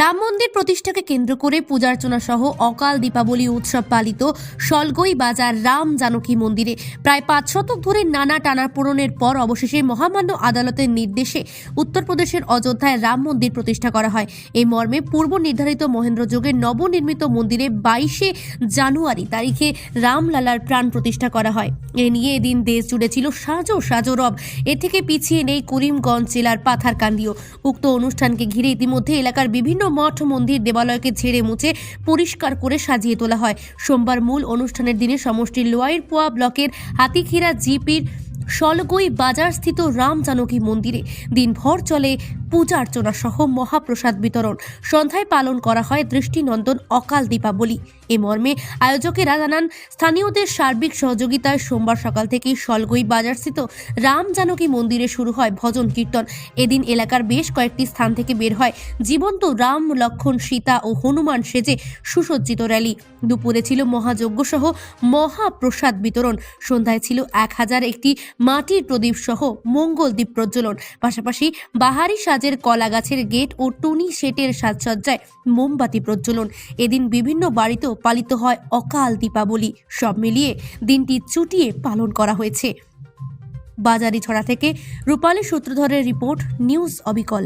রাম মন্দির প্রতিষ্ঠাকে কেন্দ্র করে পূজার্চনা সহ অকাল দীপাবলি উৎসব পালিত সলগই বাজার রাম জানকী মন্দিরে। প্রায় পাঁচ শতক ধরে নানা টানাপোড়নের পর অবশেষে মহামান্য আদালতের নির্দেশে উত্তরপ্রদেশের অযোধ্যায় রাম মন্দির প্রতিষ্ঠা করা হয়। এই মর্মে পূর্ব নির্ধারিত মহেন্দ্র যোগের নবনির্মিত মন্দিরে বাইশে জানুয়ারি তারিখে রামলালার প্রাণ প্রতিষ্ঠা করা হয়। এ নিয়ে এদিন দেশ জুড়ে ছিল সাজো সাজো রব। এ থেকে পিছিয়ে নেই করিমগঞ্জ জেলার পাথারকান্দিও। উক্ত অনুষ্ঠানকে ঘিরে ইতিমধ্যে এলাকার বিভিন্ন মঠ মন্দির দেবালয়কে ঝেড়ে মুছে পরিষ্কার করে সাজিয়ে তোলা হয়। সোমবার মূল অনুষ্ঠানের দিনে সমষ্টির লোয়াইরপোয়া ব্লকের হাতিখিরা জিপির সলগই বাজারস্থিত রাম জানকী মন্দিরে দিনভর চলে পূজা অর্চনা সহ মহাপ্রসাদ বিতরণ। সন্ধ্যায় পালন করা হয় দৃষ্টিনন্দন অকাল দীপাবলি। এ মর্মে আয়োজকেরা জানান, স্থানীয়দের সার্বিক সহযোগিতায় সোমবার সকাল থেকেই সলগই বাজারস্থিত রাম জানকী মন্দিরে শুরু হয় ভজন কীর্তন। এদিন এলাকার বেশ কয়েকটি স্থান থেকে বের হয় জীবন্ত রাম, লক্ষণ, সীতা ও হনুমান সেজে সুসজ্জিত র্যালি। দুপুরে ছিল মহাযজ্ঞ সহ মহাপ্রসাদ বিতরণ। সন্ধ্যায় ছিল এক হাজার একটি মাটির প্রদীপ সহ মঙ্গল দ্বীপ প্রজ্বলন। পাশাপাশি বাহারি সাজের কলা গাছের গেট ও টুনি সেটের সাজসজ্জায় মোমবাতি প্রজ্বলন। এদিন বিভিন্ন বাড়িতেও পালিত হয় অকাল দীপাবলি। সব মিলিয়ে দিনটি চুটিয়ে পালন করা হয়েছে। বাজারি ছড়া থেকে রূপালী সূত্রধরের রিপোর্ট, নিউজ অবিকল।